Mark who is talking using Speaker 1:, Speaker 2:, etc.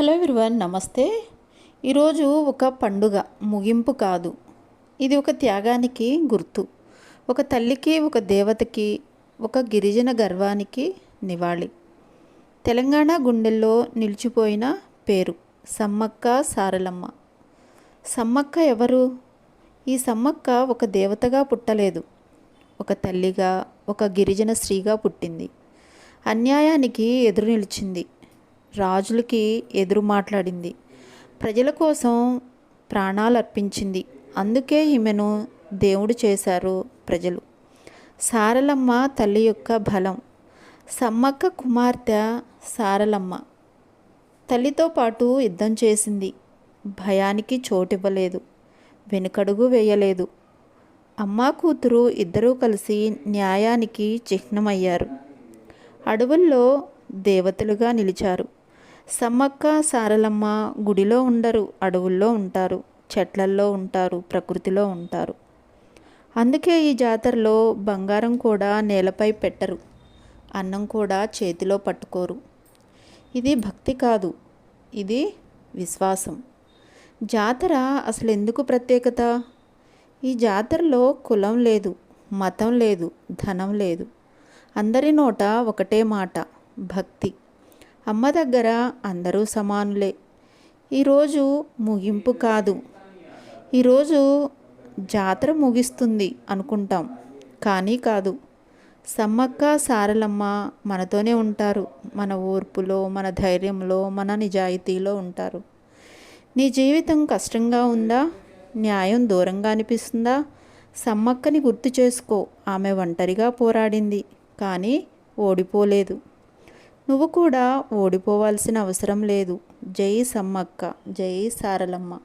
Speaker 1: Hello everyone నమస్తే. ఈరోజు ఒక పండుగ ముగింపు కాదు. ఇది ఒక త్యాగానికి గుర్తు. ఒక తల్లికి ఒక దేవతకి ఒక గిరిజన గర్వానికి నివాళి. తెలంగాణ గుండెల్లో నిలిచిపోయిన పేరు సమ్మక్క సారలమ్మ. సమ్మక్క ఎవరు? ఈ సమ్మక్క ఒక దేవతగా పుట్టలేదు. ఒక తల్లిగా ఒక గిరిజన స్త్రీగా పుట్టింది. అన్యాయానికి ఎదురు నిలిచింది రాజులకి ఎదురు మాట్లాడింది. ప్రజల కోసం ప్రాణాలు అర్పించింది అందుకే ఈమెను దేవుడు చేశారు ప్రజలు. సారలమ్మ తల్లి యొక్క బలం. సమ్మక్క కుమార్తె సారలమ్మ. తల్లితో పాటు యుద్ధం చేసింది. భయానికి చోటివ్వలేదు. వెనుకడుగు వేయలేదు. అమ్మ కూతురు ఇద్దరూ కలిసి న్యాయానికి చిహ్నమయ్యారు. అడవుల్లో దేవతలుగా నిలిచారు. సమ్మక్క సారలమ్మ గుడిలో ఉండరు అడవుల్లో ఉంటారు చెట్లల్లో ఉంటారు ప్రకృతిలో ఉంటారు. అందుకే ఈ జాతరలో బంగారం కూడా నేలపై పెట్టరు అన్నం కూడా చేతిలో పట్టుకోరు. ఇది భక్తి కాదు ఇది విశ్వాసం. జాతర అసలు ఎందుకు ప్రత్యేకత? ఈ జాతరలో కులం లేదు మతం లేదు ధనం లేదు. అందరి నోట ఒకటే మాట భక్తి. అమ్మ దగ్గర అందరూ సమానులే. ఈరోజు ముగింపు కాదు. ఈరోజు జాతర ముగిస్తుంది అనుకుంటాం. కానీ కాదు. సమ్మక్క సారలమ్మ మనతోనే ఉంటారు. మన ఓర్పులో మన ధైర్యంలో మన నిజాయితీలో ఉంటారు. నీ జీవితం కష్టంగా ఉందా? న్యాయం దూరంగా అనిపిస్తుందా? సమ్మక్కని గుర్తు చేసుకో. ఆమె ఒంటరిగా పోరాడింది. కానీ ఓడిపోలేదు. నువ్వు కూడా ఓడిపోవాల్సిన అవసరం లేదు. జై సమ్మక్క జై సారలమ్మ.